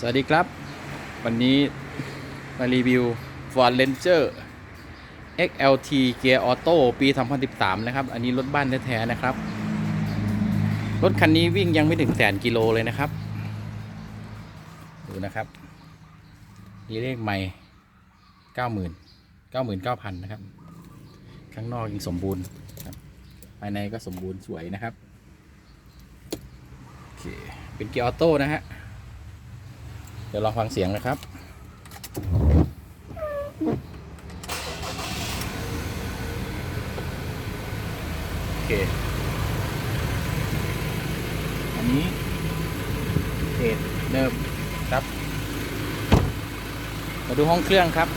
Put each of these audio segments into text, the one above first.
สวัสดีครับ วันนี้มารีวิว Ford Ranger XLT Gear Auto ปี 2013 นะครับ อันนี้รถบ้านแท้ๆนะครับ รถคันนี้วิ่งยังไม่ถึงแสนกิโลเลยนะครับ ดูนะครับมีเลขใหม่ 90,000 99,000 นะครับ ข้างนอกยังสมบูรณ์ครับภายในก็สมบูรณ์สวยนะครับ โอเค เป็นเกียร์ออโต้นะฮะ เดี๋ยวลองฟังเสียงนะครับ โอเค อันนี้เพจเดิมครับ มาดูห้องเครื่องครับ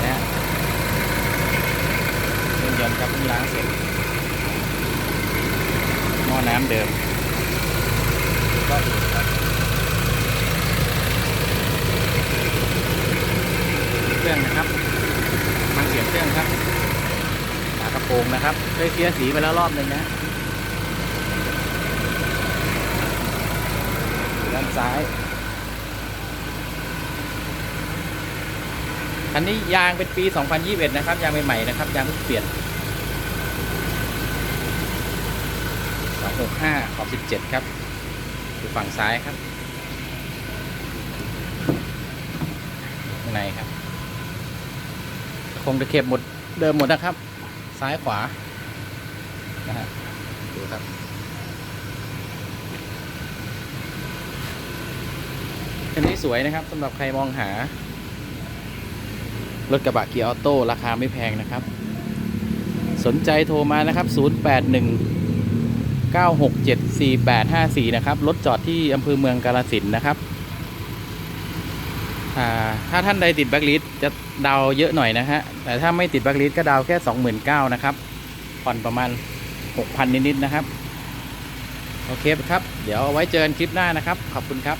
นะฮะเครื่องยนต์ครับเพิ่งล้างเสร็จหม้อน้ำเดิม ก็ดูครับเค รื่องนะครับฟังเสียงเครื่องครับฝากระโปรงนะครับเคยเคลียร์สีไปแล้วรอบหนึ่งนะด้านซ้ายคันนี้ยางเป็นปี 2021 นะครับ ยางใหม่ๆนะครับ ยางเพิ่งเปลี่ยน 265 ขอบ 17 ครับอยู่ฝั่งซ้ายครับ ข้างในครับ คงตะเข็บหมดเดิมหมดนะครับ ซ้ายขวานะฮะดูครับคันนี้สวยนะครับสำหรับใครมองหารถกระบะเกียร์ออโต้ราคาไม่แพงนะครับ สนใจโทรมานะครับ 081 9674854 นะครับ รถจอดที่อำเภอเมืองกาลสินนะครับ ถ้าท่านใดติดแบ็กลิสจะดาวเยอะหน่อยนะฮะ แต่ถ้าไม่ติดแบ็กลิสก็ดาวแค่29,000นะครับ ผ่อนประมาณ6,000นิดๆนะครับ โอเคครับ เดี๋ยวเอาไว้เจอกันคลิปหน้านะครับ ขอบคุณครับ